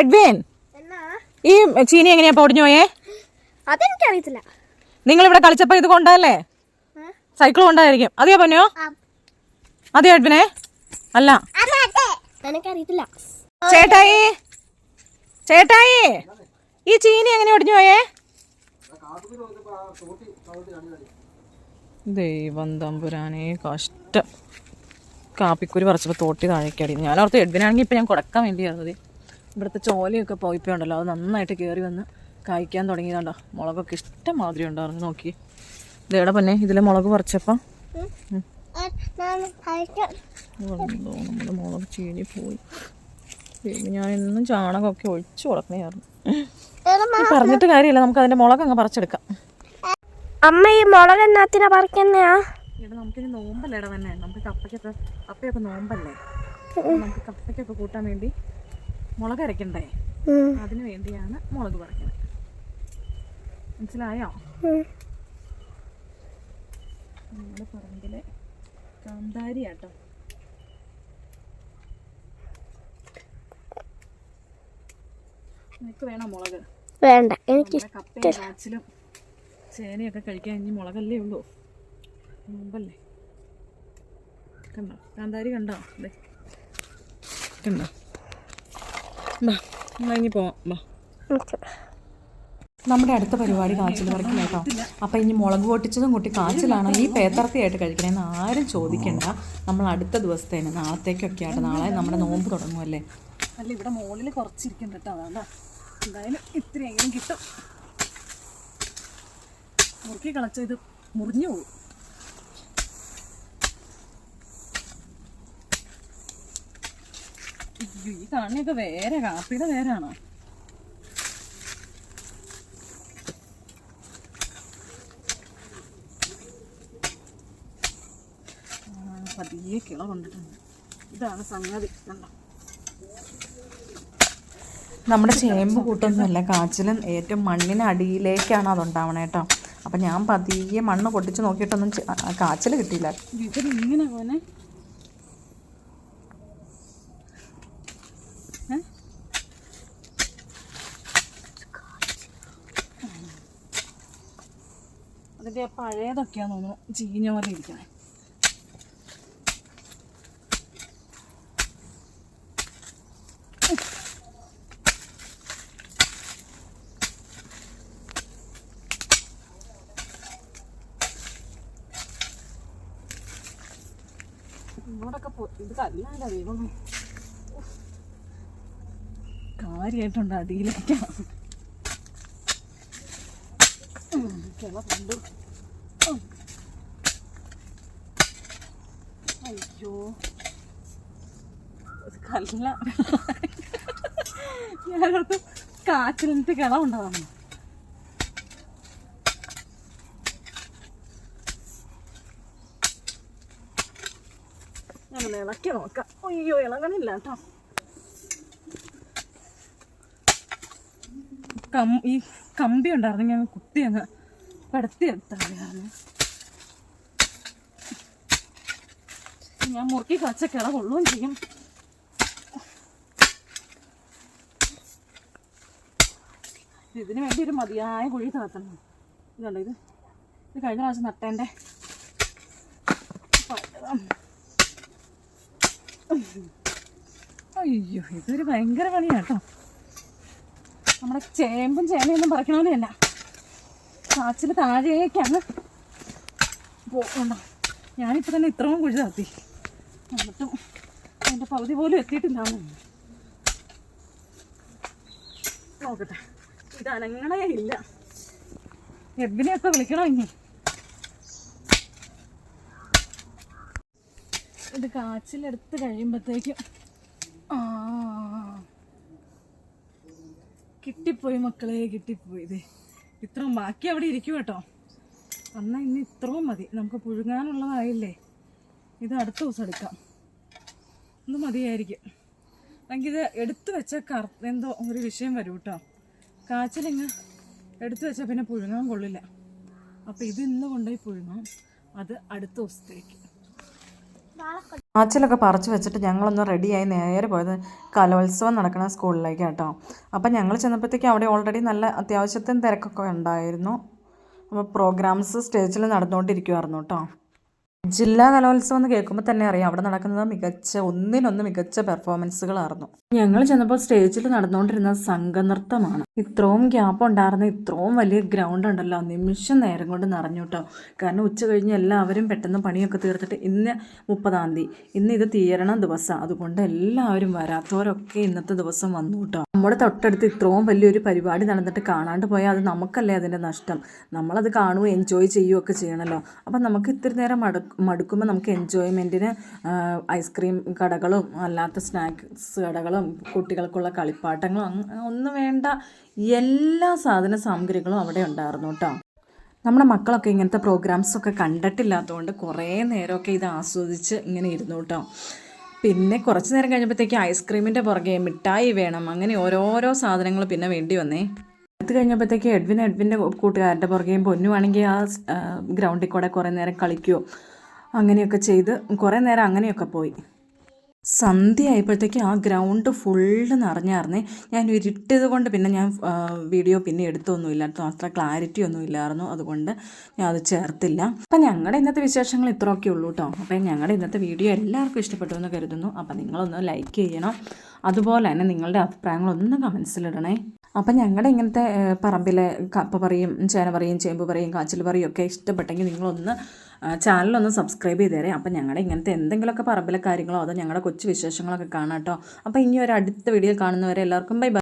Edwin ഈ ചീനി എങ്ങനെയാ പൊടിഞ്ഞു പോയേ? അതെനിക്കറിയത്തില്ല. നിങ്ങൾ ഇവിടെ കളിച്ചപ്പോ ഇത് കൊണ്ടല്ലേ സൈക്കിൾ കൊണ്ടായിരിക്കും അതെയോ പൊന്നോ? അതെയോ എഡ്വിനെ? അല്ല. എനിക്കറിയത്തില്ല. ചേട്ടായി ചേട്ടായി ഈ ചീനി എങ്ങനെ ഒടിഞ്ഞു പോയേ? ദൈവം തമ്പുരാനെ കഷ്ടം. കാപ്പിക്കുരു പറിച്ചപ്പോൾ തോട്ടി താഴേക്കടി ഞാൻ ഓർത്ത് എഡ്വിനാണെങ്കിൽ ഇപ്പം ഞാൻ കൊടുക്കാൻ വേണ്ടിയായിരുന്നത് ഇവിടുത്തെ ചോലയൊക്കെ പോയിപ്പോണ്ടല്ലോ അത് നന്നായിട്ട് കയറി വന്ന് കായ്ക്കാൻ തുടങ്ങിയതാണ്ടോ? മുളകൊക്കെ ഇഷ്ടം മാതിരി ഉണ്ടായിരുന്നു നോക്കി. ഇതേടെ പൊന്നെ ഇതിലെ മുളക് പറിച്ചപ്പോ. നമ്മുടെ മുളക് ചീഞ്ഞി പോയി ഞാൻ എന്നും ചാണകമൊക്കെ ഒഴിച്ചു കൊടുക്കണായിരുന്നു പറഞ്ഞിട്ട് കാര്യമില്ല. നമുക്ക് അതിന്റെ മുളക് അങ്ങ് പറിച്ചെടുക്കാം. അമ്മ ഈ മുളക് എന്നാത്തിനാ പറിക്കുന്നയാ? ഇവിടെ നമുക്കിനി നോമ്പല്ലേടാ ഇടവന്നെ നമുക്ക് കപ്പയ്ക്കൊക്കെ കപ്പയൊക്കെ നോമ്പല്ലേ? നമുക്ക് കപ്പയ്ക്കൊക്കെ കൂട്ടാൻ വേണ്ടി മുളക് അരയ്ക്കണ്ടേ അതിന് വേണ്ടിയാണ് മുളക് പറിക്കുന്നത് മനസ്സിലായോ? നമ്മുടെ പറമ്പിലെ കാന്താരിയാട്ടോ. നിനക്ക് വേണോ മുളക്? വേണ്ട എനിക്ക് കപ്പയും കാച്ചിലും ചേനയൊക്കെ കഴിക്കാൻ ഇനി മുളകല്ലേ ഉള്ളൂ. മുമ്പല്ലേ? കണ്ടോ? കാന്താരി കണ്ടോ? ദേ. കണ്ടോ? ബാ എന്നാ ഇനി പോവാം. ബാ നമ്മുടെ അടുത്ത പരിപാടി കാച്ചിൽ പറിക്കില്ല കേട്ടോ അപ്പം ഇനി മുളക് പൊട്ടിച്ചതും കൂട്ടി കാച്ചിലാണ്? ഈ പേത്തർത്തിയായിട്ട് കഴിക്കണേന്ന് ആരും ചോദിക്കണ്ട. നമ്മൾ അടുത്ത ദിവസത്തേന് നാളത്തേക്കൊക്കെ ആയിട്ട് നാളെ നമ്മുടെ നോമ്പ് തുടങ്ങുമല്ലേ അല്ല ഇവിടെ മുകളിൽ കുറച്ചിരിക്കുന്നുണ്ട് കേട്ടോ അതാണ്ടാ എന്തായാലും ഇത്രയെങ്കിലും കിട്ടും. മുറുക്കി കളച്ച ഇത് മുറിഞ്ഞു പോകും. അയ്യോ, ഈ കാണുന്നൊക്കെ വേറെ കാപ്പിയുടെ വേരാണോ? പതിയെ കിള കൊണ്ടിട്ടുണ്ട് ഇതാണ് സംഗതി. കണ്ടോ? നമ്മുടെ ചേമ്പ് കൂട്ടൊന്നുമല്ല കാച്ചിലും ഏറ്റവും മണ്ണിന് അടിയിലേക്കാണ് അതുണ്ടാവണേ കേട്ടോ. അപ്പം ഞാൻ പതിയെ മണ്ണ് പൊട്ടിച്ച് നോക്കിയിട്ടൊന്നും കാച്ചിൽ കിട്ടിയില്ല. ഇതിൽ ഇങ്ങനെ ആ പഴയതൊക്കെയാന്ന് തോന്നുന്നു. ചീഞ്ഞ പോലെ ഇരിക്കണേ ഇങ്ങോട്ടൊക്കെ ഇത് കല്ലാല ദൈവമേ? കാര്യമായിട്ടുണ്ട് അടിയിലേക്കാണ് കിള കണ്ടു. അയ്യോ. കല്ല. ഞാനോർത്ത് കാച്ചിലിട്ട് കിള ഉണ്ടാവുന്നു ഞാൻ ഇളക്കി നോക്കാം. അയ്യോ ഇളകണില്ല കേട്ടോ. കം ഈ കമ്പി ഉണ്ടായിരുന്നു ഞാൻ കുത്തി അങ്ങ് പടത്തി എടുത്തായിരുന്നു ഞാൻ മുറുക്കി കച്ച കിള കൊള്ളുകയും ചെയ്യും. ഇതിന് വേണ്ടി ഒരു മതിയായ കുഴി താത്തണം ഇതുണ്ട് ഇത്? ഇത് കഴിഞ്ഞ പ്രാവശ്യം നട്ടേന്റെ അയ്യോ ഇതൊരു ഭയങ്കര പണിയാട്ടോ നമ്മുടെ ചേമ്പും ചേനയൊന്നും പറിക്കണമെന്നല്ല കാച്ചിൽ താഴേക്കാണ്. പോകണ്ട ഞാനിപ്പോൾ തന്നെ ഇത്രയും കുഴി താത്തി. എന്നിട്ടും അതിന്റെ പകുതി പോലും എത്തിയിട്ടില്ലാന്ന് നോക്കട്ടെ. ഇത് അനങ്ങണേ ഇല്ല. എബിനെയൊക്കെ വിളിക്കണോ ഇനി? ഇത് കാച്ചിലെടുത്ത് കഴിയുമ്പോഴത്തേക്കും ആ കിട്ടിപ്പോയി മക്കളെ കിട്ടിപ്പോയി ഇത്. ഇത്രയും ബാക്കി അവിടെ ഇരിക്കും കേട്ടോ. എന്നാൽ ഇന്ന് ഇത്രയും മതി. നമുക്ക് പുഴുങ്ങാനുള്ളതായില്ലേ? ഇത് അടുത്ത ദിവസം എടുക്കാം. ഒന്ന് മതിയായിരിക്കും. ഇത് എടുത്തു വെച്ച കറ എന്തോ ഒരു വിഷയം വരും കേട്ടോ. കാച്ചിലിങ്ങ് എടുത്തു വെച്ചാൽ പിന്നെ പുഴുങ്ങാൻ കൊള്ളില്ല. അപ്പോൾ ഇത് ഇന്ന് കൊണ്ടുപോയി പുഴുങ്ങാം. അത് അടുത്ത ദിവസത്തേക്ക്. ആച്ചിലൊക്കെ പറിച്ചു വെച്ചിട്ട് ഞങ്ങളൊന്ന് റെഡിയായി നേരെ പോയത് കലോത്സവം നടക്കുന്ന സ്കൂളിലേക്ക് കേട്ടോ. അപ്പം ഞങ്ങൾ ചെന്നപ്പോഴത്തേക്കും അവിടെ ഓൾറെഡി നല്ല അത്യാവശ്യത്തിന് തിരക്കൊക്കെ ഉണ്ടായിരുന്നു. അപ്പോൾ പ്രോഗ്രാംസ് സ്റ്റേജിൽ നടന്നുകൊണ്ടിരിക്കുമായിരുന്നു കേട്ടോ. ജില്ലാ കലോത്സവം എന്ന് കേൾക്കുമ്പോൾ തന്നെ അറിയാം. അവിടെ നടക്കുന്നത് മികച്ച ഒന്നിനൊന്ന് മികച്ച പെർഫോമൻസുകളായിരുന്നു ഞങ്ങൾ ചെന്നപ്പോൾ സ്റ്റേജിൽ നടന്നുകൊണ്ടിരുന്ന സംഘനൃത്തമാണ്. ഇത്രയും ഗ്യാപ്പ് ഉണ്ടായിരുന്ന ഇത്രയും വലിയ ഗ്രൗണ്ട് ഉണ്ടല്ലോ. നിമിഷം നേരം കൊണ്ട് നിറഞ്ഞു കേട്ടോ കാരണം ഉച്ച കഴിഞ്ഞ് എല്ലാവരും പെട്ടെന്ന് പണിയൊക്കെ തീർത്തിട്ട് ഇന്ന് മുപ്പതാം തീയതി. ഇന്ന് ഇത് തീരണ ദിവസം. അതുകൊണ്ട് എല്ലാവരും വരാത്തവരൊക്കെ ഇന്നത്തെ ദിവസം വന്നു കേട്ടോ നമ്മുടെ തൊട്ടടുത്ത് ഇത്രയും വലിയൊരു പരിപാടി നടന്നിട്ട് കാണാണ്ട് പോയാൽ അത് നമുക്കല്ലേ അതിന്റെ നഷ്ടം. നമ്മളത് കാണുകയും എൻജോയ് ചെയ്യുകയൊക്കെ ചെയ്യണമല്ലോ അപ്പം നമുക്ക് ഇത്തിരി നേരം മട മടുക്കുമ്പോൾ നമുക്ക് എൻജോയ്മെന്റിന് ഐസ്ക്രീം കടകളും അല്ലാത്ത സ്നാക്സ് കടകളും കുട്ടികൾക്കുള്ള കളിപ്പാട്ടങ്ങളും ഒന്നും വേണ്ട. എല്ലാ സാധന സാമഗ്രികളും അവിടെ ഉണ്ടായിരുന്നു കേട്ടോ നമ്മുടെ മക്കളൊക്കെ ഇങ്ങനത്തെ പ്രോഗ്രാംസൊക്കെ കണ്ടിട്ടില്ലാത്തതുകൊണ്ട് കുറേ നേരമൊക്കെ ഇത് ആസ്വദിച്ച് ഇങ്ങനെ ഇരുന്നു കേട്ടോ പിന്നെ കുറച്ച് നേരം കഴിഞ്ഞപ്പോഴത്തേക്ക് ഐസ്ക്രീമിന്റെ പുറകെ മിഠായി വേണം. അങ്ങനെ ഓരോരോ സാധനങ്ങൾ പിന്നെ വേണ്ടി വന്നേ. അടുത്ത് കഴിഞ്ഞപ്പോഴത്തേക്ക് എഡ്വിൻ എഡ്വിന്റെ കൂട്ടുകാരുടെ പുറകെയും പൊന്നുവാണെങ്കിൽ ആ ഗ്രൗണ്ടിൽ കൂടെ കുറേ നേരം കളിക്കുകയോ അങ്ങനെയൊക്കെ ചെയ്ത് കുറേ നേരം അങ്ങനെയൊക്കെ പോയി. സന്ധ്യ ആയപ്പോഴത്തേക്ക് ആ ഗ്രൗണ്ട് ഫുള്ള് നിറഞ്ഞായിരുന്നേ ഞാൻ ഇരുട്ടിയത് കൊണ്ട് പിന്നെ ഞാൻ വീഡിയോ പിന്നെ എടുത്തൊന്നുമില്ല. അത്ര ക്ലാരിറ്റി ഒന്നും ഇല്ലായിരുന്നു അതുകൊണ്ട് ഞാൻ അത് ചേർത്തില്ല. അപ്പം ഞങ്ങളുടെ ഇന്നത്തെ വിശേഷങ്ങൾ ഇത്രയൊക്കെ ഉള്ളൂ കേട്ടോ അപ്പം ഞങ്ങളുടെ ഇന്നത്തെ വീഡിയോ എല്ലാവർക്കും ഇഷ്ടപ്പെട്ടു എന്ന് കരുതുന്നു. അപ്പം നിങ്ങളൊന്ന് ലൈക്ക് ചെയ്യണം. അതുപോലെ തന്നെ നിങ്ങളുടെ അഭിപ്രായങ്ങളൊന്ന് കമൻസിലിടണേ. അപ്പം ഞങ്ങളുടെ ഇങ്ങനത്തെ പറമ്പിലെ കപ്പ പറയും ചേന പറയും ചേമ്പ് പറയും കാച്ചിൽ പറയും ഒക്കെ ഇഷ്ടപ്പെട്ടെങ്കിൽ നിങ്ങളൊന്ന് ചാനലൊന്ന് സബ്സ്ക്രൈബ് ചെയ്തേരെ. അപ്പം ഞങ്ങളുടെ ഇങ്ങനത്തെ എന്തെങ്കിലുമൊക്കെ പറമ്പിലെ കാര്യങ്ങളോ അതോ ഞങ്ങളുടെ കൊച്ചു വിശേഷങ്ങളൊക്കെ കാണാം കേട്ടോ അപ്പം ഇനി ഒരു അടുത്ത വീഡിയോ കാണുന്നവരെ എല്ലാവർക്കും ബൈ.